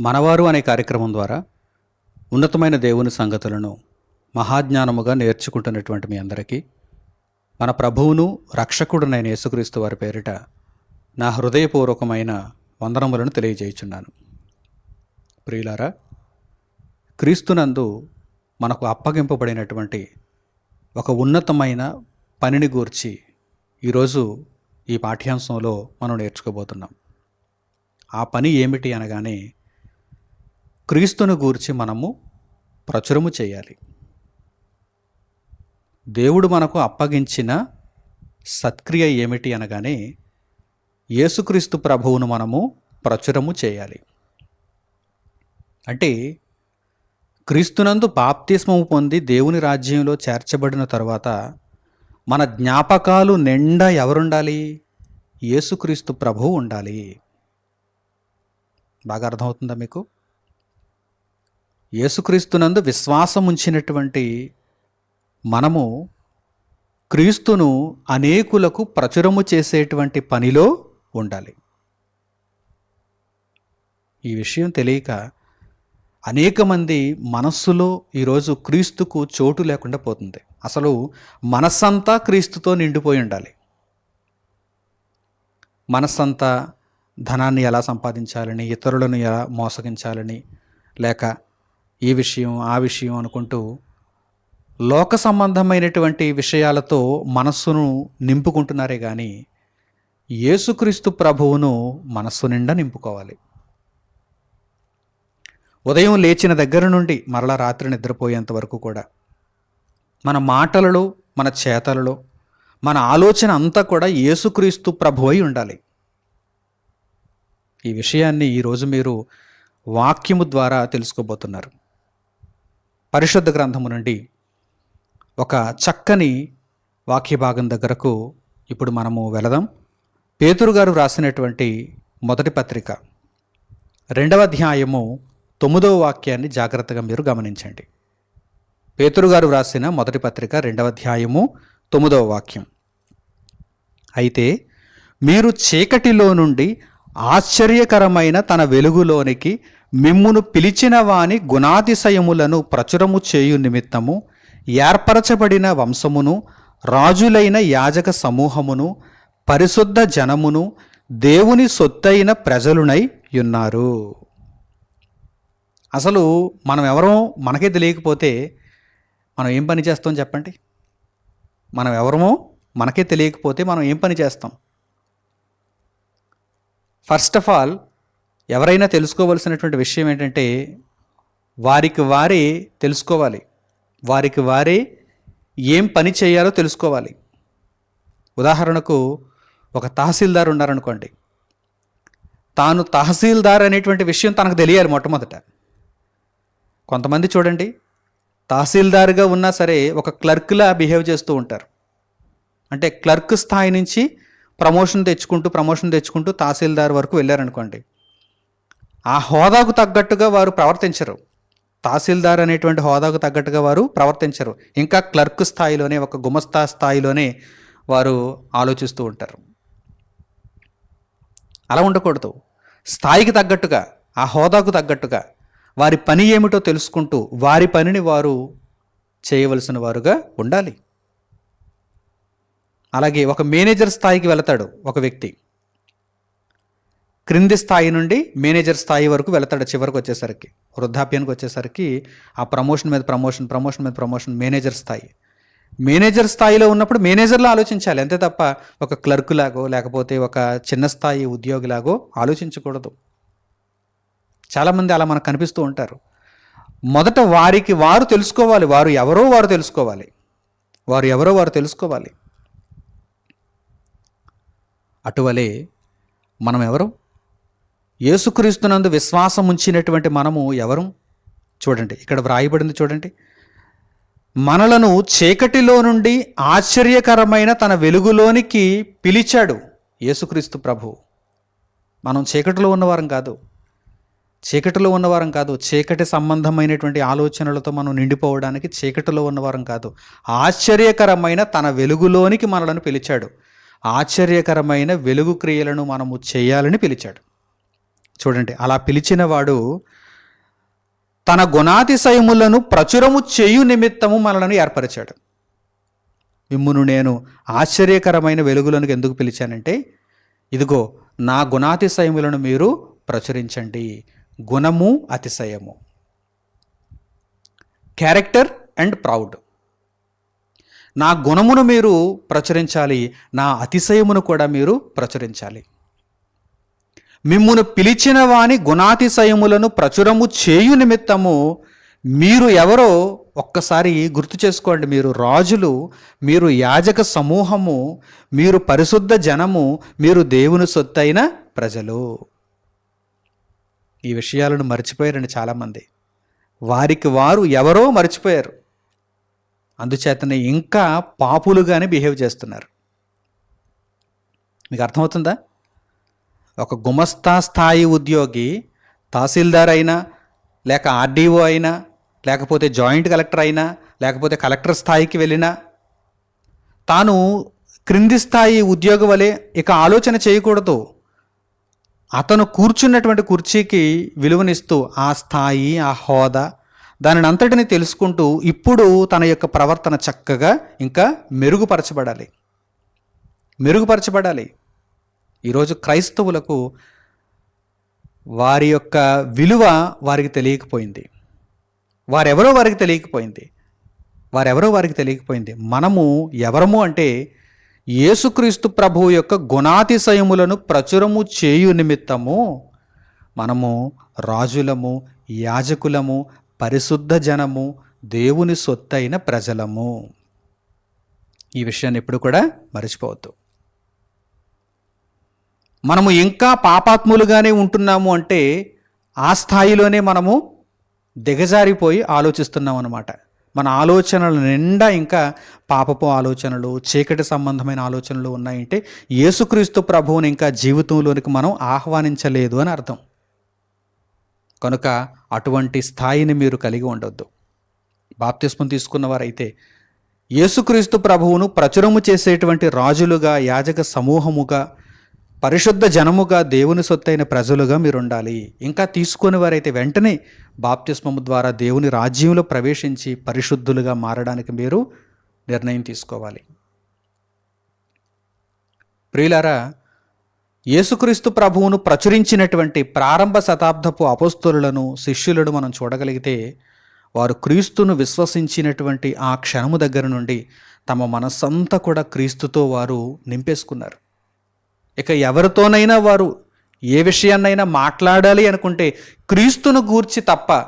మనవారు అనే కార్యక్రమం ద్వారా ఉన్నతమైన దేవుని సంగతులను మహాజ్ఞానముగా నేర్చుకుంటున్నటువంటి మీ అందరికీ మన ప్రభువును రక్షకుడునైన యేసుక్రీస్తు వారి పేరిట నా హృదయపూర్వకమైన వందనములను తెలియజేయుచున్నాను. ప్రియులారా క్రీస్తునందు మనకు అప్పగింపబడినటువంటి ఒక ఉన్నతమైన పనిని గూర్చి ఈరోజు ఈ పాఠ్యాంశంలో మనం నేర్చుకోబోతున్నాం. ఆ పని ఏమిటి అనగానే క్రీస్తును గూర్చి మనము ప్రచురము చేయాలి. దేవుడు మనకు అప్పగించిన సత్క్రియ ఏమిటి అనగానే యేసుక్రీస్తు ప్రభువును మనము ప్రచురము చేయాలి. అంటే క్రీస్తునందు బాప్తిస్మము పొంది దేవుని రాజ్యంలో చేర్చబడిన తర్వాత మన జ్ఞాపకాలు నిండా ఎవరుండాలి? యేసుక్రీస్తు ప్రభువు ఉండాలి. బాగా అర్థమవుతుందా మీకు? యేసుక్రీస్తునందు విశ్వాసం ఉంచినటువంటి మనము క్రీస్తును అనేకులకు ప్రచురము చేసేటువంటి పనిలో ఉండాలి. ఈ విషయం తెలియక అనేక మంది మనస్సులో ఈరోజు క్రీస్తుకు చోటు లేకుండా పోతుంది. అసలు మనస్సంతా క్రీస్తుతో నిండిపోయి ఉండాలి. మనస్సంతా ధనాన్ని ఎలా సంపాదించాలని ఇతరులను ఎలా మోసగించాలని లేక ఈ విషయం ఆ విషయం అనుకుంటూ లోక సంబంధమైనటువంటి విషయాలతో మనస్సును నింపుకుంటున్నారే కానీ యేసుక్రీస్తు ప్రభువును మనస్సు నిండా నింపుకోవాలి. ఉదయం లేచిన దగ్గర నుండి మరలా రాత్రి నిద్రపోయేంత వరకు కూడా మన మాటలలో మన చేతలలో మన ఆలోచన అంతా కూడా యేసుక్రీస్తు ప్రభు అయి ఉండాలి. ఈ విషయాన్ని ఈరోజు మీరు వాక్యము ద్వారా తెలుసుకోబోతున్నారు. పరిశుద్ధ గ్రంథము నుండి ఒక చక్కని వాక్య భాగం దగ్గరకు ఇప్పుడు మనము వెళదాం. పేతురు గారు రాసినటువంటి మొదటి పత్రిక రెండవ అధ్యాయము తొమ్మిదవ వాక్యాన్ని జాగ్రత్తగా మీరు గమనించండి. పేతురుగారు వ్రాసిన మొదటి పత్రిక రెండవ అధ్యాయము తొమ్మిదవ వాక్యం. అయితే మీరు చీకటిలో నుండి ఆశ్చర్యకరమైన తన వెలుగులోనికి మిమ్మును పిలిచిన వాని గుణాతిశయములను ప్రచురము చేయు నిమిత్తము ఏర్పరచబడిన వంశమును రాజులైన యాజక సమూహమును పరిశుద్ధ జనమును దేవుని సొత్తైన ప్రజలునై ఉన్నారు అసలు మనం ఎవరో మనకే తెలియకపోతే మనం ఏం పని చేస్తాం చెప్పండి? మనం ఎవరమో మనకే తెలియకపోతే మనం ఏం పని చేస్తాం? ఫస్ట్ ఆఫ్ ఆల్ ఎవరైనా తెలుసుకోవలసినటువంటి విషయం ఏంటంటే వారికి వారే తెలుసుకోవాలి. వారికి వారే ఏం పని చేయాలో తెలుసుకోవాలి. ఉదాహరణకు ఒక తహసీల్దార్ ఉన్నారనుకోండి. తాను తహసీల్దార్ అనేటువంటి విషయం తనకు తెలియాలి మొట్టమొదట. కొంతమంది చూడండి తహసీల్దార్గా ఉన్నా సరే ఒక క్లర్క్లా బిహేవ్ చేస్తూ ఉంటారు. అంటే క్లర్క్ స్థాయి నుంచి ప్రమోషన్ తెచ్చుకుంటూ ప్రమోషన్ తెచ్చుకుంటూ తహసీల్దార్ వరకు వెళ్ళారనుకోండి ఆ హోదాకు తగ్గట్టుగా వారు ప్రవర్తించరు. తహసీల్దార్ అనేటువంటి హోదాకు తగ్గట్టుగా వారు ప్రవర్తించరు. ఇంకా క్లర్క్ స్థాయిలోనే ఒక గుమస్తా స్థాయిలోనే వారు ఆలోచిస్తూ ఉంటారు. అలా ఉండకూడదు. స్థాయికి తగ్గట్టుగా ఆ హోదాకు తగ్గట్టుగా వారి పని ఏమిటో తెలుసుకుంటూ వారి పనిని వారు చేయవలసిన వారుగా ఉండాలి. అలాగే ఒక మేనేజర్ స్థాయికి వెళతాడు ఒక వ్యక్తి. క్రింది స్థాయి నుండి మేనేజర్ స్థాయి వరకు వెళతాడు చివరికి వచ్చేసరికి వృద్ధాప్యానికి వచ్చేసరికి ఆ ప్రమోషన్ మీద ప్రమోషన్ ప్రమోషన్ మీద ప్రమోషన్ మేనేజర్ స్థాయి. మేనేజర్ స్థాయిలో ఉన్నప్పుడు మేనేజర్లో ఆలోచించాలి అంతే తప్ప ఒక క్లర్క్ లాగో లేకపోతే ఒక చిన్న స్థాయి ఉద్యోగిలాగో ఆలోచించకూడదు. చాలామంది అలా మనకు కనిపిస్తూ ఉంటారు. మొదట వారికి వారు తెలుసుకోవాలి వారు ఎవరో వారు తెలుసుకోవాలి. వారు ఎవరో వారు తెలుసుకోవాలి. అటువలే మనం ఎవరు? యేసుక్రీస్తునందు విశ్వాసం ఉంచినటువంటి మనము ఎవరు? చూడండి ఇక్కడ వ్రాయబడింది చూడండి. మనలను చీకటిలో నుండి ఆశ్చర్యకరమైన తన వెలుగులోనికి పిలిచాడు యేసుక్రీస్తు ప్రభు. మనం చీకటిలో ఉన్నవారం కాదు. చీకటిలో ఉన్నవారం కాదు చీకటి సంబంధమైనటువంటి ఆలోచనలతో మనం నిండిపోవడానికి చీకటిలో ఉన్నవారం కాదు. ఆశ్చర్యకరమైన తన వెలుగులోనికి మనలను పిలిచాడు. ఆశ్చర్యకరమైన వెలుగు క్రియలను మనము చేయాలని పిలిచాడు. చూడండి అలా పిలిచిన వాడు తన గుణాతిశయములను ప్రచురము చేయు నిమిత్తము మనలను ఏర్పరిచాడు. మిమ్మును నేను ఆశ్చర్యకరమైన వెలుగులను ఎందుకు పిలిచానంటే ఇదిగో నా గుణాతిశయములను మీరు ప్రచురించండి. గుణము అతిశయము. క్యారెక్టర్ అండ్ ప్రౌడ్ నా గుణమును మీరు ప్రచురించాలి నా అతిశయమును కూడా మీరు ప్రచురించాలి. మిమ్మును పిలిచిన వాని గుణాతిశయములను ప్రచురము చేయు నిమిత్తము మీరు ఎవరో ఒక్కసారి గుర్తు చేసుకోండి మీరు రాజులు మీరు యాజక సమూహము మీరు పరిశుద్ధ జనము మీరు దేవుని సొత్తైన ప్రజలు. ఈ విషయాలను మర్చిపోయారండి చాలామంది. వారికి వారు ఎవరో మర్చిపోయారు. అందుచేతనే ఇంకా పాపులుగానే బిహేవ్ చేస్తున్నారు. మీకు అర్థమవుతుందా? ఒక గుమస్తా స్థాయి ఉద్యోగి తహసీల్దార్ అయినా లేక ఆర్డీఓ అయినా లేకపోతే జాయింట్ కలెక్టర్ అయినా లేకపోతే కలెక్టర్ స్థాయికి వెళ్ళినా తాను క్రింది స్థాయి ఉద్యోగ వలె ఇక ఆలోచన చేయకూడదు. అతను కూర్చున్నటువంటి కుర్చీకి విలువనిస్తూ ఆ స్థాయి ఆ హోదా దానిని అంతటిని తెలుసుకుంటూ ఇప్పుడు తన యొక్క ప్రవర్తన చక్కగా ఇంకా మెరుగుపరచబడాలి. మెరుగుపరచబడాలి. ఈరోజు క్రైస్తవులకు వారి యొక్క విలువ వారికి తెలియకపోయింది. వారెవరో వారికి తెలియకపోయింది. వారెవరో వారికి తెలియకపోయింది. మనము ఎవరము అంటే యేసుక్రీస్తు ప్రభువు యొక్క గుణాతిశయములను ప్రచురము చేయు నిమిత్తము మనము రాజులము యాజకులము పరిశుద్ధ జనము దేవుని సొత్తైన ప్రజలము. ఈ విషయాన్ని ఎప్పుడు కూడా మర్చిపోవద్దు. మనము ఇంకా పాపాత్ములుగానే ఉంటున్నాము అంటే ఆ స్థాయిలోనే మనము దిగజారిపోయి ఆలోచిస్తున్నాం అన్నమాట మన ఆలోచనల నిండా ఇంకా పాపపు ఆలోచనలు చీకటి సంబంధమైన ఆలోచనలు ఉన్నాయంటే యేసుక్రీస్తు ప్రభువుని ఇంకా జీవితంలోనికి మనం ఆహ్వానించలేదు అని అర్థం. కనుక అటువంటి స్థాయిని మీరు కలిగి ఉండొద్దు. బాప్తిస్మం తీసుకున్నవారైతే యేసుక్రీస్తు ప్రభువును ప్రచురము చేసేటువంటి రాజులుగా యాజక సమూహముగా పరిశుద్ధ జనముగా దేవుని సొత్తైన ప్రజలుగా మీరు ఉండాలి ఇంకా తీసుకుని వారైతే వెంటనే బాప్తిస్మము ద్వారా దేవుని రాజ్యంలో ప్రవేశించి పరిశుద్ధులుగా మారడానికి మీరు నిర్ణయం తీసుకోవాలి. ప్రియులారా యేసుక్రీస్తు ప్రభువును ప్రచురించినటువంటి ప్రారంభ శతాబ్దపు అపస్తులను శిష్యులను మనం చూడగలిగితే వారు క్రీస్తును విశ్వసించినటువంటి ఆ క్షణము దగ్గర నుండి తమ మనస్సంతా కూడా క్రీస్తుతో వారు నింపేసుకున్నారు. ఇక ఎవరితోనైనా వారు ఏ విషయాన్నైనా మాట్లాడాలి అనుకుంటే క్రీస్తును గూర్చి తప్ప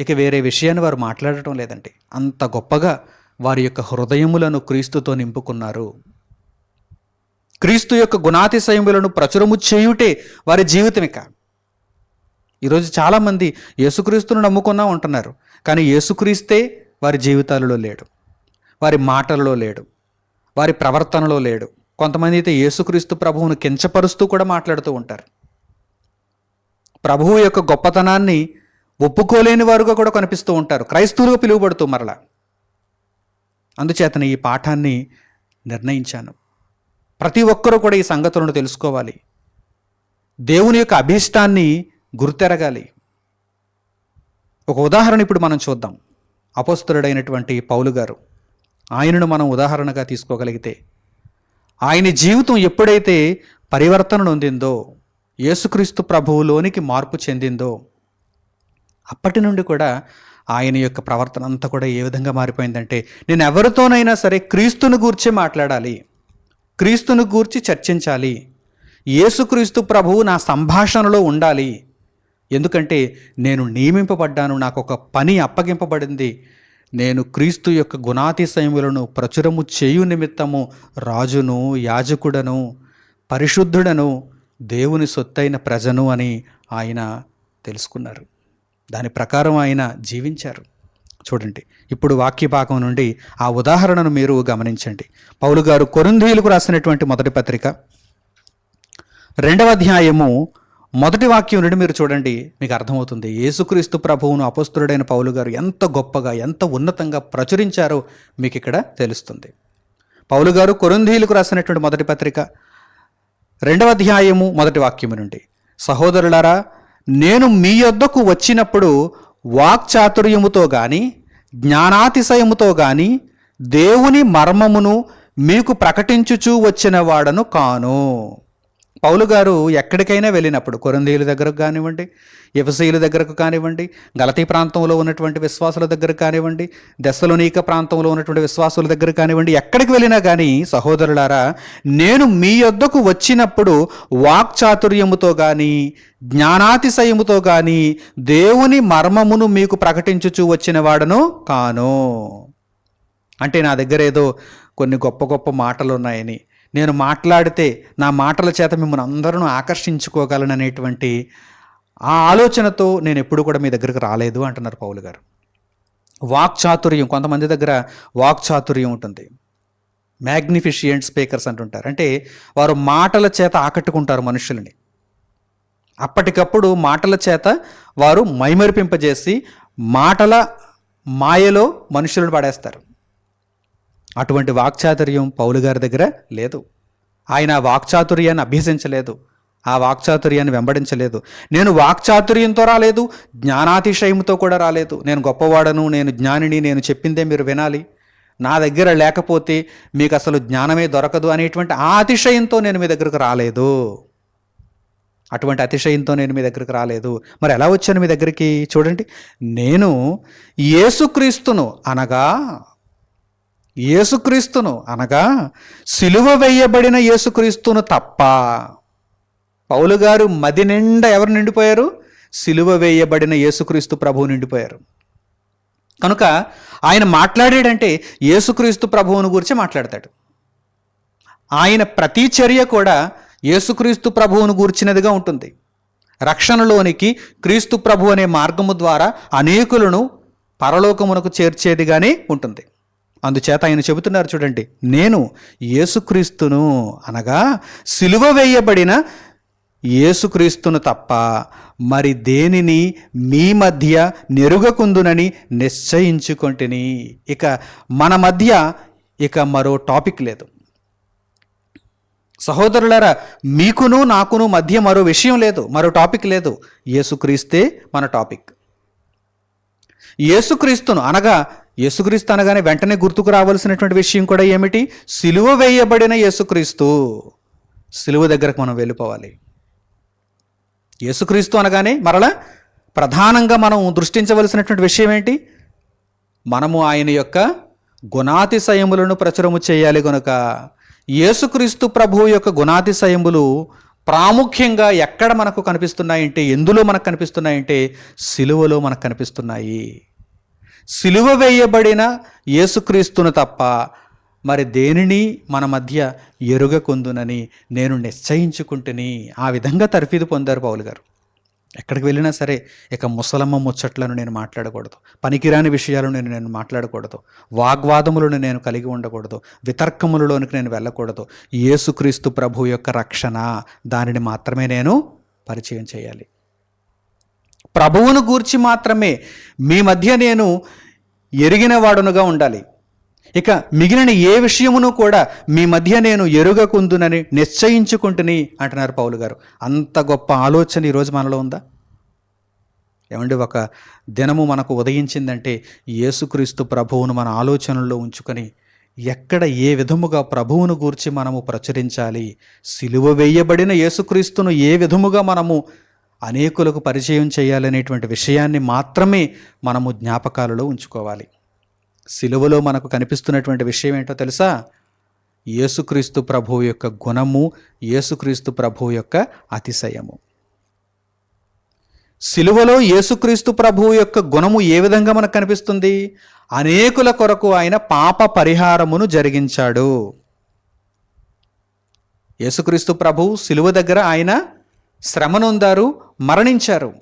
ఇక వేరే విషయాన్ని వారు మాట్లాడటం లేదండి. అంత గొప్పగా వారి యొక్క హృదయములను క్రీస్తుతో నింపుకున్నారు. క్రీస్తు యొక్క గుణాతిశయములను ప్రచురము చేయుటే వారి జీవితం ఇక. ఈరోజు చాలామంది యేసుక్రీస్తును నమ్ముకున్నా ఉంటున్నారు కానీ యేసుక్రీస్తే వారి జీవితాలలో లేడు వారి మాటలలో లేడు వారి ప్రవర్తనలో లేడు. కొంతమంది అయితే యేసుక్రీస్తు ప్రభువును కించపరుస్తూ కూడా మాట్లాడుతూ ఉంటారు. ప్రభువు యొక్క గొప్పతనాన్ని ఒప్పుకోలేని వారుగా కూడా కనిపిస్తూ ఉంటారు. క్రైస్తవులుగా పిలువబడుతూ మరలా. అందుచేతనే ఈ పాఠాన్ని నిర్ణయించాను. ప్రతి ఒక్కరూ కూడా ఈ సంగతులను తెలుసుకోవాలి. దేవుని యొక్క అభీష్టాన్ని గుర్తెరగాలి. ఒక ఉదాహరణ ఇప్పుడు మనం చూద్దాం. అపస్తుడైనటువంటి పౌలు గారు. ఆయనను మనం ఉదాహరణగా తీసుకోగలిగితే ఆయన జీవితం ఎప్పుడైతే పరివర్తన నొందిందో యేసుక్రీస్తు ప్రభువులోనికి మార్పు చెందిందో అప్పటి నుండి కూడా ఆయన యొక్క ప్రవర్తన అంతా కూడా ఏ విధంగా మారిపోయిందంటే నేను ఎవరితోనైనా సరే క్రీస్తును గూర్చి మాట్లాడాలి క్రీస్తును గూర్చి చర్చించాలి యేసుక్రీస్తు ప్రభువు నా సంభాషణలో ఉండాలి ఎందుకంటే నేను నియమింపబడ్డాను నాకు ఒక పని అప్పగింపబడింది నేను క్రీస్తు యొక్క గుణాతిశయములను ప్రచురము చేయు నిమిత్తము రాజును యాజకుడను పరిశుద్ధుడను దేవుని సొత్తైన ప్రజను అని ఆయన తెలుసుకున్నారు. దాని ప్రకారం ఆయన జీవించారు. చూడండి ఇప్పుడు వాక్య భాగం నుండి ఆ ఉదాహరణను మీరు గమనించండి. పౌలు గారు కొరింధీయులకు రాసినటువంటి మొదటి పత్రిక రెండవ అధ్యాయము మొదటి వాక్యం నుండి మీరు చూడండి మీకు అర్థమవుతుంది. యేసుక్రీస్తు ప్రభువును అపస్తుడైన పౌలు గారు ఎంత గొప్పగా ఎంత ఉన్నతంగా ప్రచురించారో మీకు ఇక్కడ తెలుస్తుంది. పౌలు గారు కొరింథీయులకు రాసినటువంటి మొదటి పత్రిక రెండవ అధ్యాయము మొదటి వాక్యము నుండి. సహోదరులారా నేను మీ యొద్దకు వచ్చినప్పుడు వాక్చాతుర్యముతో కానీ జ్ఞానాతిశయముతో కానీ దేవుని మర్మమును మీకు ప్రకటించుచూ వచ్చిన వాడను కాను. పౌలు గారు ఎక్కడికైనా వెళ్ళినప్పుడు కొరందీయుల దగ్గరకు కానివ్వండి ఎఫసీయుల దగ్గరకు కానివ్వండి గలతీ ప్రాంతంలో ఉన్నటువంటి విశ్వాసుల దగ్గర కానివ్వండి దశలోనీక ప్రాంతంలో ఉన్నటువంటి విశ్వాసుల దగ్గర కానివ్వండి ఎక్కడికి వెళ్ళినా కానీ సహోదరులారా నేను మీ యొద్దకు వచ్చినప్పుడు వాక్చాతుర్యముతో కానీ జ్ఞానాతిశయముతో కానీ దేవుని మర్మమును మీకు ప్రకటించుచూ వచ్చిన వాడను కాను. అంటే నా దగ్గర ఏదో కొన్ని గొప్ప గొప్ప మాటలు ఉన్నాయని నేను మాట్లాడితే నా మాటల చేత మిమ్మల్ని అందరూ ఆకర్షించుకోగలననేటువంటి ఆ ఆలోచనతో నేను ఎప్పుడు కూడా మీ దగ్గరకు రాలేదు అంటున్నారు పౌలు గారు. వాక్చాతుర్యం కొంతమంది దగ్గర వాక్చాతుర్యం ఉంటుంది. మ్యాగ్నిఫిషియంట్ స్పీకర్స్ అంటుంటారు. అంటే వారు మాటల చేత ఆకట్టుకుంటారు మనుషుల్ని. అప్పటికప్పుడు మాటల చేత వారు మైమరిపింపజేసి మాటల మాయలో మనుషులను పడేస్తారు. అటువంటి వాక్చాతుర్యం పౌలు గారి దగ్గర లేదు. ఆయన వాక్చాతుర్యాన్ని అభ్యసించలేదు. ఆ వాక్చాతుర్యాన్ని వెంబడించలేదు. నేను వాక్చాతుర్యంతో రాలేదు జ్ఞానాతిశయంతో కూడా రాలేదు. నేను గొప్పవాడను నేను జ్ఞానిని నేను చెప్పిందే మీరు వినాలి. నా దగ్గర లేకపోతే మీకు అసలు జ్ఞానమే దొరకదు అనేటువంటి ఆ అతిశయంతో నేను మీ దగ్గరకు రాలేదు. అటువంటి అతిశయంతో నేను మీ దగ్గరకు రాలేదు. మరి ఎలా వచ్చాను మీ దగ్గరికి? చూడండి. నేను యేసుక్రీస్తును అనగా యేసుక్రీస్తును అనగా సిలువ వేయబడిన యేసుక్రీస్తును తప్ప. పౌలు గారు మది నిండా ఎవరు నిండిపోయారు? సిలువ వేయబడిన యేసుక్రీస్తు ప్రభువు నిండిపోయారు. కనుక ఆయన మాట్లాడాడంటే యేసుక్రీస్తు ప్రభువును గురించి మాట్లాడతాడు. ఆయన ప్రతి చర్య కూడా యేసుక్రీస్తు ప్రభువును గూర్చినదిగా ఉంటుంది. రక్షణలోనికి క్రీస్తు ప్రభు అనే మార్గము ద్వారా అనేకులను పరలోకమునకు చేర్చేదిగానే ఉంటుంది. అందుచేత ఆయన చెబుతున్నారు చూడండి నేను యేసుక్రీస్తును అనగా సిలువ వేయబడిన యేసుక్రీస్తును తప్ప మరి దేనిని మీ మధ్య నెరుగకుందునని నిశ్చయించుకొంటిని? ఇక మన మధ్య ఇక మరో టాపిక్ లేదు. సహోదరులారా మీకును నాకును మధ్య మరో విషయం లేదు మరో టాపిక్ లేదు. యేసుక్రీస్తే మన టాపిక్. యేసుక్రీస్తును అనగా యేసుక్రీస్తు అనగానే వెంటనే గుర్తుకు రావాల్సినటువంటి విషయం కూడా ఏమిటి? సిలువ వేయబడిన యేసుక్రీస్తు. సిలువ దగ్గరకు మనం వెళ్ళిపోవాలి. యేసుక్రీస్తు అనగానే మరలా ప్రధానంగా మనం దృష్టించవలసినటువంటి విషయం ఏంటి? మనము ఆయన యొక్క గుణాతిశయములను ప్రచురము చేయాలి గనుక. యేసుక్రీస్తు ప్రభువు యొక్క గుణాతిశయములు ప్రాముఖ్యంగా ఎక్కడ మనకు కనిపిస్తున్నాయంటే ఎందులో మనకు కనిపిస్తున్నాయంటే సిలువలో మనకు కనిపిస్తున్నాయి. సిలువ వేయబడిన యేసుక్రీస్తును తప్ప మరి దేనిని మన మధ్య ఎరుగకుందునని నేను నిశ్చయించుకుంటుని ఆ విధంగా తర్ఫీదు పొందారు పౌలు గారు. ఎక్కడికి వెళ్ళినా సరే ఇక ముసలమ్మ ముచ్చట్లను నేను మాట్లాడకూడదు. పనికిరాని విషయాలను నేను నేను మాట్లాడకూడదు. వాగ్వాదములను నేను కలిగి ఉండకూడదు. వితర్కములలోనికి నేను వెళ్ళకూడదు. యేసుక్రీస్తు ప్రభు యొక్క రక్షణ దానిని మాత్రమే నేను పరిచయం చేయాలి. ప్రభువును గూర్చి మాత్రమే మీ మధ్య నేను ఎరిగిన వాడునుగా ఉండాలి. ఇక మిగిలిన ఏ విషయమును కూడా మీ మధ్య నేను ఎరుగకుందునని నిశ్చయించుకుంటుని అంటున్నారు పౌలు గారు. అంత గొప్ప ఆలోచన ఈరోజు మనలో ఉందా? ఏమండి ఒక దినము మనకు ఉదయించిందంటే యేసుక్రీస్తు ప్రభువును మన ఆలోచనల్లో ఉంచుకొని ఎక్కడ ఏ విధముగా ప్రభువును గూర్చి మనము ప్రచురించాలి? సిలువ వేయబడిన యేసుక్రీస్తును ఏ విధముగా మనము అనేకులకు పరిచయం చేయాలనేటువంటి విషయాన్ని మాత్రమే మనము జ్ఞాపకాలలో ఉంచుకోవాలి. సిలువలో మనకు కనిపిస్తున్నటువంటి విషయం ఏంటో తెలుసా? యేసుక్రీస్తు ప్రభువు యొక్క గుణము యేసుక్రీస్తు ప్రభువు యొక్క అతిశయము. సిలువలో యేసుక్రీస్తు ప్రభువు యొక్క గుణము ఏ విధంగా మనకు కనిపిస్తుంది? అనేకుల కొరకు ఆయన పాప పరిహారమును జరిగించాడు. యేసుక్రీస్తు ప్రభువు సిలువ దగ్గర ఆయన శ్రమనొందారు మరణించారు.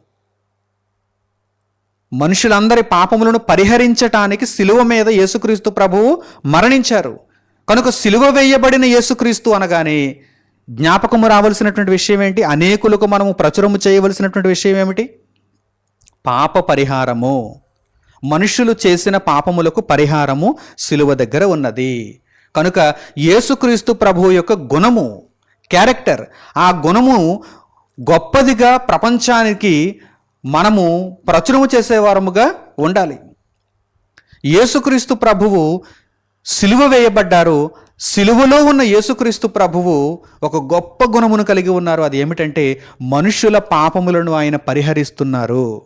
మనుషులందరి పాపములను పరిహరించటానికి సిలువ మీద యేసుక్రీస్తు ప్రభువు మరణించారు. కనుక సిలువ వేయబడిన యేసుక్రీస్తు అనగానే జ్ఞాపకము రావలసినటువంటి విషయం ఏంటి అనేకులకు మనము ప్రచురము చేయవలసినటువంటి విషయం ఏమిటి పాప పరిహారము. మనుషులు చేసిన పాపములకు పరిహారము సిలువ దగ్గర ఉన్నది. కనుక యేసుక్రీస్తు ప్రభువు యొక్క గుణము క్యారెక్టర్ ఆ గుణము గొప్పదిగా ప్రపంచానికి మనము ప్రచురము చేసేవారముగా ఉండాలి. యేసుక్రీస్తు ప్రభువు సిలువ వేయబడ్డారు. సిలువలో ఉన్న యేసుక్రీస్తు ప్రభువు ఒక గొప్ప గుణమును కలిగి ఉన్నారు. అది ఏమిటంటే మనుషుల పాపములను ఆయన పరిహరిస్తున్నారు.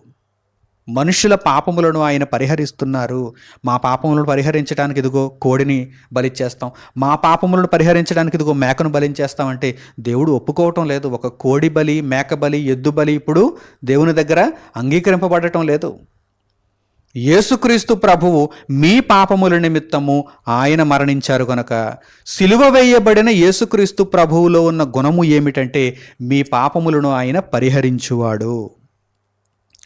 మనుషుల పాపములను ఆయన పరిహరిస్తున్నారు. మా పాపములను పరిహరించడానికి ఇదిగో కోడిని బలిచ్చేస్తాం. మా పాపములను పరిహరించడానికి ఇదిగో మేకను బలించేస్తాం అంటే దేవుడు ఒప్పుకోవటం లేదు. ఒక కోడి బలి మేక బలి ఎద్దు బలి ఇప్పుడు దేవుని దగ్గర అంగీకరింపబడటం లేదు. యేసుక్రీస్తు ప్రభువు మీ పాపముల నిమిత్తము ఆయన మరణించారు గనక. సిలువ వేయబడిన యేసుక్రీస్తు ప్రభువులో ఉన్న గుణము ఏమిటంటే మీ పాపములను ఆయన పరిహరించువాడు.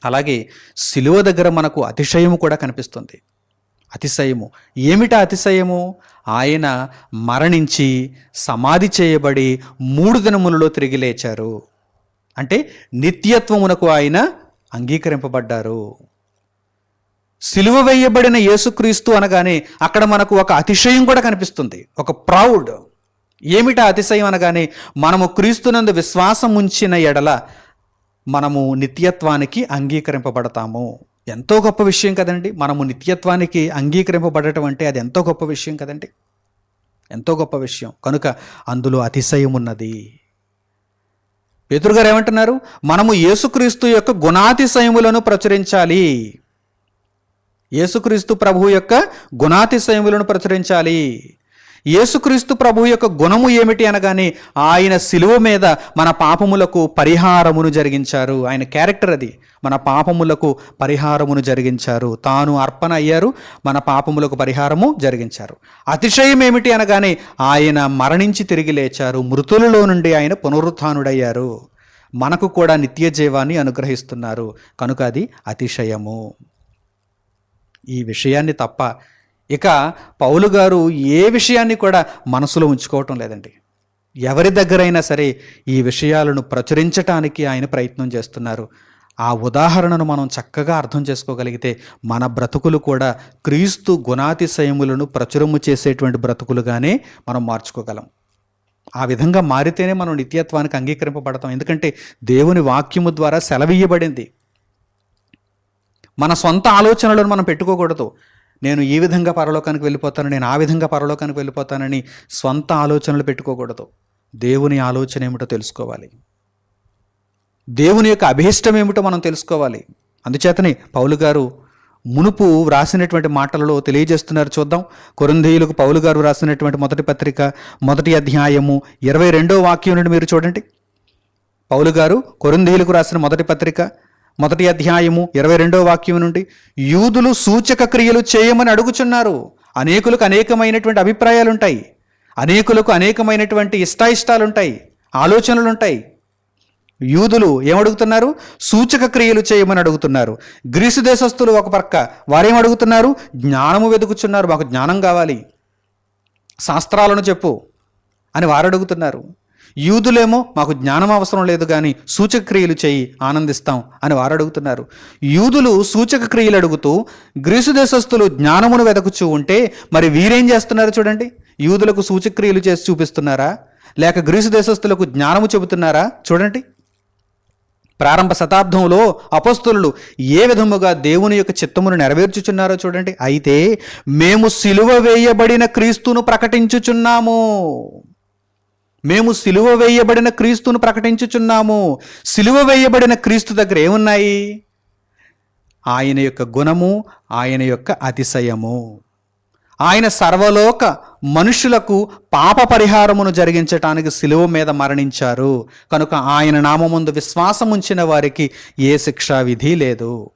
అలాగే సిలువ దగ్గర మనకు అతిశయము కూడా కనిపిస్తుంది. అతిశయము. ఏమిటా అతిశయము? ఆయన మరణించి సమాధి చేయబడి మూడు దినములలో తిరిగి లేచారు. అంటే నిత్యత్వమునకు ఆయన అంగీకరింపబడ్డారు. సిలువ వేయబడిన యేసుక్రీస్తు అనగానే అక్కడ మనకు ఒక అతిశయం కూడా కనిపిస్తుంది. ఒక ప్రౌడ్. ఏమిటా అతిశయం అనగానే మనము క్రీస్తునందు విశ్వాసం ఉంచిన ఎడల మనము నిత్యత్వానికి అంగీకరింపబడతాము. ఎంతో గొప్ప విషయం కదండి. మనము నిత్యత్వానికి అంగీకరింపబడటం అంటే అది ఎంతో గొప్ప విషయం కదండి. ఎంతో గొప్ప విషయం. కనుక అందులో అతిశయం ఉన్నది పేతురు గారు ఏమంటున్నారు? మనము యేసుక్రీస్తు యొక్క గుణాతిశయములను ప్రచురించాలి. యేసుక్రీస్తు ప్రభు యొక్క గుణాతిశయములను ప్రచురించాలి. యేసుక్రీస్తు ప్రభు యొక్క గుణము ఏమిటి అనగానే ఆయన శిలువ మీద మన పాపములకు పరిహారమును జరిగించారు. ఆయన క్యారెక్టర్ అది. మన పాపములకు పరిహారమును జరిగించారు. తాను అర్పణ అయ్యారు. మన పాపములకు పరిహారము జరిగించారు. అతిశయం ఏమిటి అనగానే ఆయన మరణించి తిరిగి లేచారు. మృతులలో నుండి ఆయన పునరుత్థానుడయ్యారు మనకు కూడా నిత్య జీవాన్ని అనుగ్రహిస్తున్నారు. కనుక అది అతిశయము. ఈ విషయాన్ని తప్ప ఇక పౌలు గారు ఏ విషయాన్ని కూడా మనసులో ఉంచుకోవటం లేదండి. ఎవరి దగ్గరైనా సరే ఈ విషయాలను ప్రచురించటానికి ఆయన ప్రయత్నం చేస్తున్నారు. ఆ ఉదాహరణను మనం చక్కగా అర్థం చేసుకోగలిగితే మన బ్రతుకులు కూడా క్రీస్తు గుణాతిశయములను ప్రచురము చేసేటువంటి బ్రతుకులుగానే మనం మార్చుకోగలం. ఆ విధంగా మారితేనే మనం నిత్యత్వానికి అంగీకరింపబడతాం. ఎందుకంటే దేవుని వాక్యము ద్వారా సెలవీయబడింది మన సొంత ఆలోచనలను మనం పెట్టుకోకూడదు. నేను ఈ విధంగా పరలోకానికి వెళ్ళిపోతాను నేను ఆ విధంగా పరలోకానికి వెళ్ళిపోతానని స్వంత ఆలోచనలు పెట్టుకోకూడదు. దేవుని ఆలోచన ఏమిటో తెలుసుకోవాలి. దేవుని యొక్క అభీష్టం ఏమిటో మనం తెలుసుకోవాలి. అందుచేతనే పౌలు గారు మునుపు వ్రాసినటువంటి మాటలలో తెలియజేస్తున్నారు చూద్దాం. కొరంధీయులకు పౌలు గారు వ్రాసినటువంటి మొదటి పత్రిక మొదటి అధ్యాయము ఇరవై రెండో వాక్యం నుండి మీరు చూడండి. పౌలు గారు కొరంధీయులకు రాసిన మొదటి పత్రిక మొదటి అధ్యాయము ఇరవై రెండో వాక్యం నుండి యూదులు సూచక క్రియలు చేయమని అడుగుచున్నారు. అనేకులకు అనేకమైనటువంటి అభిప్రాయాలు ఉంటాయి అనేకులకు అనేకమైనటువంటి ఇష్టాయిష్టాలుంటాయి. ఉంటాయి ఆలోచనలు ఉంటాయి యూదులు ఏమడుగుతున్నారు? సూచక క్రియలు చేయమని అడుగుతున్నారు. గ్రీసు దేశస్థులు ఒక పక్క వారేం అడుగుతున్నారు జ్ఞానము వెతుకుచున్నారు మాకు జ్ఞానం కావాలి. శాస్త్రాలను చెప్పు అని వారు అడుగుతున్నారు యూదులేమో మాకు జ్ఞానం అవసరం లేదు కానీ సూచక క్రియలు చేయి ఆనందిస్తాం అని వారు అడుగుతున్నారు. యూదులు సూచక క్రియలు అడుగుతూ గ్రీసు దేశస్థులు జ్ఞానమును వెదకుచూ ఉంటే మరి వీరేం చేస్తున్నారు చూడండి? యూదులకు సూచక్రియలు చేసి చూపిస్తున్నారా? లేక గ్రీసు దేశస్థులకు జ్ఞానము చెబుతున్నారా? చూడండి. ప్రారంభ శతాబ్దంలో అపస్తులు ఏ విధముగా దేవుని యొక్క చిత్తమును నెరవేర్చుచున్నారో చూడండి. అయితే మేము సిలువ వేయబడిన క్రీస్తును ప్రకటించుచున్నాము. మేము సిలువ వేయబడిన క్రీస్తును ప్రకటించుచున్నాము. సిలువ వేయబడిన క్రీస్తు దగ్గర ఏమున్నాయి? ఆయన యొక్క గుణము ఆయన యొక్క అతిశయము. ఆయన సర్వలోక మనుషులకు పాప పరిహారమును జరిగించటానికి సిలువ మీద మరణించారు. కనుక ఆయన నామముందు విశ్వాసం ఉంచిన వారికి ఏ శిక్షా విధి లేదు.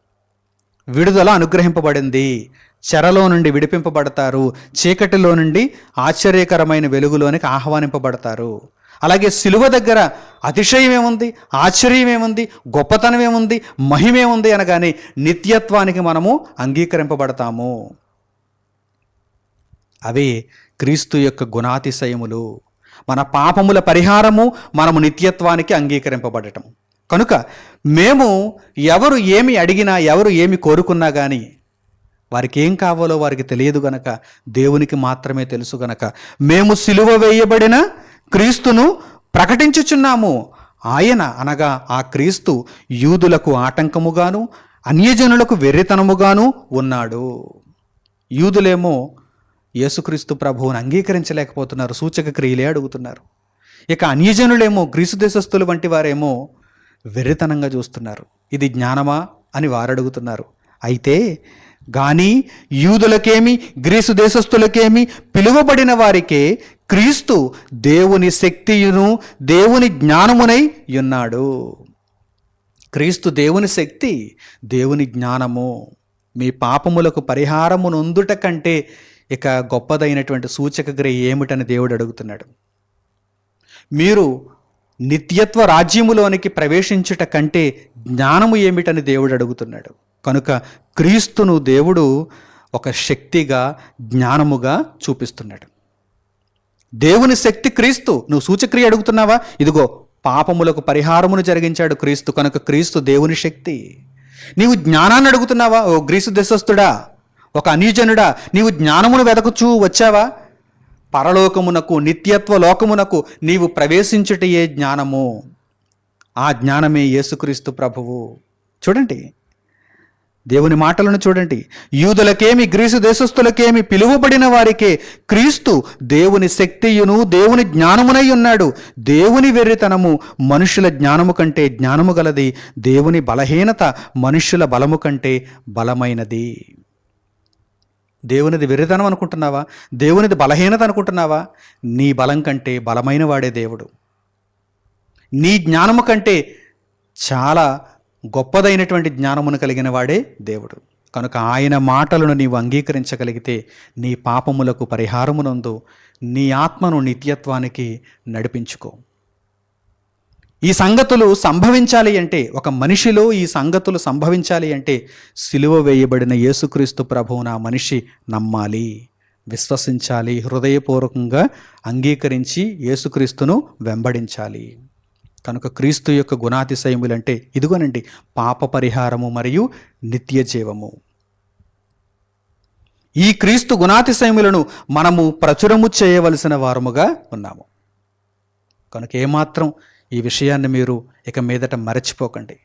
విడుదల అనుగ్రహింపబడింది. చెరలో నుండి విడిపింపబడతారు. చీకటిలో నుండి ఆశ్చర్యకరమైన వెలుగులోనికి ఆహ్వానింపబడతారు. అలాగే సిలువ దగ్గర అతిశయం ఏముంది ఆశ్చర్యం ఏముంది గొప్పతనం ఏముంది మహిమేముంది అనగానే నిత్యత్వానికి మనము అంగీకరింపబడతాము. అవే క్రీస్తు యొక్క గుణాతిశయములు. మన పాపముల పరిహారము మనము నిత్యత్వానికి అంగీకరింపబడటం. కనుక మేము ఎవరు ఏమి అడిగినా ఎవరు ఏమి కోరుకున్నా కానీ వారికి ఏం కావాలో వారికి తెలియదు గనక దేవునికి మాత్రమే తెలుసు గనక మేము సిలువ వేయబడిన క్రీస్తును ప్రకటించుచున్నాము. ఆయన అనగా ఆ క్రీస్తు యూదులకు ఆటంకముగాను అన్యజనులకు వెర్రితనముగాను ఉన్నాడు. యూదులేమో యేసుక్రీస్తు ప్రభువుని అంగీకరించలేకపోతున్నారు సూచక క్రియలే అడుగుతున్నారు. ఇక అన్యజనులేమో గ్రీసు దేశస్థులు వంటి వారేమో వెర్రితనంగా చూస్తున్నారు. ఇది జ్ఞానమా అని వారు అడుగుతున్నారు అయితే కానీ యూదులకేమి గ్రీసు దేశస్థులకేమి పిలువబడిన వారికే క్రీస్తు దేవుని శక్తియును దేవుని జ్ఞానమునై ఉన్నాడు. క్రీస్తు దేవుని శక్తి దేవుని జ్ఞానము. మీ పాపములకు పరిహారము నొందుట కంటే ఇక గొప్పదైనటువంటి సూచక క్రియ ఏమిటని దేవుడు అడుగుతున్నాడు. మీరు నిత్యత్వ రాజ్యములోనికి ప్రవేశించుట కంటే జ్ఞానము ఏమిటని దేవుడు అడుగుతున్నాడు. కనుక క్రీస్తును దేవుడు ఒక శక్తిగా జ్ఞానముగా చూపిస్తున్నాడు. దేవుని శక్తి క్రీస్తు. నువ్వు సూచక్రియ అడుగుతున్నావా? ఇదిగో పాపములకు పరిహారమును జరిగించాడు క్రీస్తు. కనుక క్రీస్తు దేవుని శక్తి. నీవు జ్ఞానాన్ని అడుగుతున్నావా? ఓ గ్రీసు దేశస్థుడా ఒక అనీజనుడా నీవు జ్ఞానమును వెదకుచూ వచ్చావా? పరలోకమునకు నిత్యత్వ లోకమునకు నీవు ప్రవేశించుటయే జ్ఞానము. ఆ జ్ఞానమే యేసుక్రీస్తు ప్రభువు. చూడండి దేవుని మాటలను చూడండి. యూదులకేమి గ్రీసు దేశస్థులకేమి పిలువబడిన వారికే క్రీస్తు దేవుని శక్తియును దేవుని జ్ఞానమునై ఉన్నాడు. దేవుని వెర్రితనము మనుషుల జ్ఞానము కంటే జ్ఞానము గలది. దేవుని బలహీనత మనుష్యుల బలము కంటే బలమైనది. దేవునిది వెర్రితనం అనుకుంటున్నావా? దేవునిది బలహీనత అనుకుంటున్నావా? నీ బలం కంటే బలమైన వాడే దేవుడు. నీ జ్ఞానము కంటే చాలా గొప్పదైనటువంటి జ్ఞానమును కలిగిన వాడే దేవుడు. కనుక ఆయన మాటలను నీవు అంగీకరించగలిగితే నీ పాపములకు పరిహారమునందు నీ ఆత్మను నిత్యత్వానికి నడిపించుకో. ఈ సంగతులు సంభవించాలి అంటే ఒక మనిషిలో ఈ సంగతులు సంభవించాలి అంటే సిలువ వేయబడిన యేసుక్రీస్తు ప్రభువున ఆ మనిషి నమ్మాలి. విశ్వసించాలి. హృదయపూర్వకంగా అంగీకరించి యేసుక్రీస్తును వెంబడించాలి. కనుక క్రీస్తు యొక్క గుణాతిశయములంటే ఇదిగోనండి పాప పరిహారము మరియు నిత్య జీవము ఈ క్రీస్తు గుణాతిశయములను మనము ప్రచురము చేయవలసిన వారముగా ఉన్నాము. కనుక ఏమాత్రం ఈ విషయాన్ని మీరు ఇక మీదట మరచిపోకండి.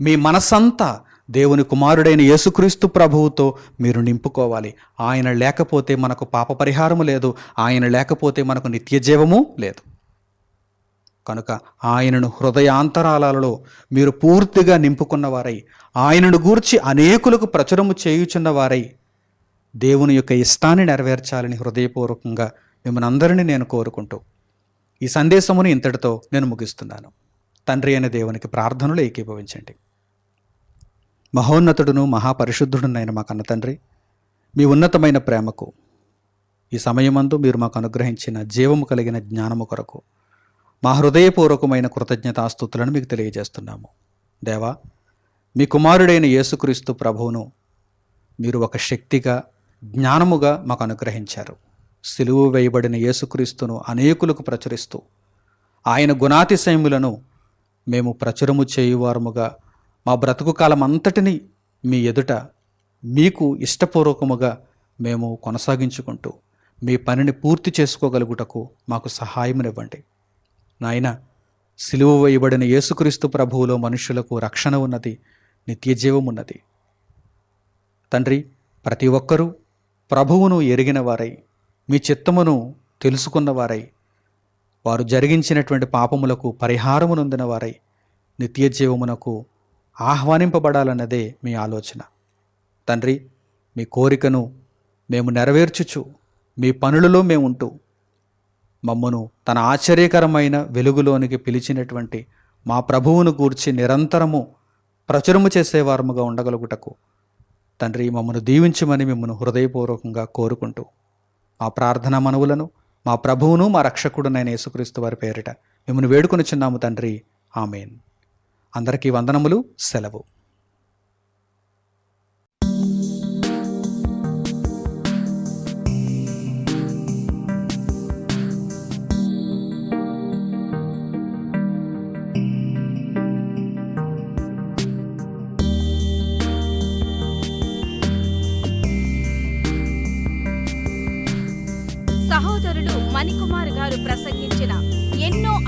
మీ మనసంతా దేవుని కుమారుడైన యేసుక్రీస్తు ప్రభువుతో మీరు నింపుకోవాలి. ఆయన లేకపోతే మనకు పాప పరిహారము లేదు. ఆయన లేకపోతే మనకు నిత్య జీవము లేదు. కనుక ఆయనను హృదయాంతరాలలో మీరు పూర్తిగా నింపుకున్నవారై ఆయనను గూర్చి అనేకులకు ప్రచురము చేయుచున్నవారై దేవుని యొక్క ఇష్టాన్ని నెరవేర్చాలని హృదయపూర్వకంగా మిమ్మల్ని అందరినీ నేను కోరుకుంటూ ఈ సందేశమును ఇంతటితో నేను ముగిస్తున్నాను. తండ్రి అయిన దేవునికి ప్రార్థనలు ఏకీభవించండి. మహోన్నతుడును మహాపరిశుద్ధుడునైన మా కన్న తండ్రి మీ ఉన్నతమైన ప్రేమకు ఈ సమయమందు మీరు మాకు అనుగ్రహించిన జీవము కలిగిన జ్ఞానము కొరకు మా హృదయపూర్వకమైన కృతజ్ఞతాస్థుతులను మీకు తెలియజేస్తున్నాము. దేవా మీ కుమారుడైన యేసుక్రీస్తు ప్రభువును మీరు ఒక శక్తిగా జ్ఞానముగా మాకు అనుగ్రహించారు. సిలువు వేయబడిన యేసుక్రీస్తును అనేకులకు ప్రచురిస్తూ ఆయన గుణాతిశయములను మేము ప్రచురము చేయువారముగా మా బ్రతుకు కాలం అంతటిని మీ ఎదుట మీకు ఇష్టపూర్వకముగా మేము కొనసాగించుకుంటూ మీ పనిని పూర్తి చేసుకోగలుగుటకు మాకు సహాయమునివ్వండి. నాయన సిలువ వేయబడిన యేసుక్రీస్తు ప్రభువులో మనుషులకు రక్షణ ఉన్నది నిత్యజీవం ఉన్నది. తండ్రి ప్రతి ఒక్కరూ ప్రభువును ఎరిగిన వారై మీ చిత్తమును తెలుసుకున్నవారై వారు జరిగించినటువంటి పాపములకు పరిహారము నొందిన వారై నిత్య జీవమునకు ఆహ్వానింపబడాలన్నదే మీ ఆలోచన. తండ్రి మీ కోరికను మేము నెరవేర్చుచు మీ పనులలో మేము ఉంటూ మమ్మను తన ఆశ్చర్యకరమైన వెలుగులోనికి పిలిచినటువంటి మా ప్రభువును గూర్చి నిరంతరము ప్రచురము చేసేవారముగా ఉండగలుగుటకు తండ్రి మమ్మను దీవించమని మిమ్మల్ని హృదయపూర్వకంగా కోరుకుంటూ మా ప్రార్థన మనవులను మా ప్రభువును మా రక్షకుడునైన యేసుక్రీస్తు వారి పేరిట మిమ్మల్ని వేడుకొని చిన్నాము తండ్రి. ఆమెన్. అందరికీ వందనములు సెలవు.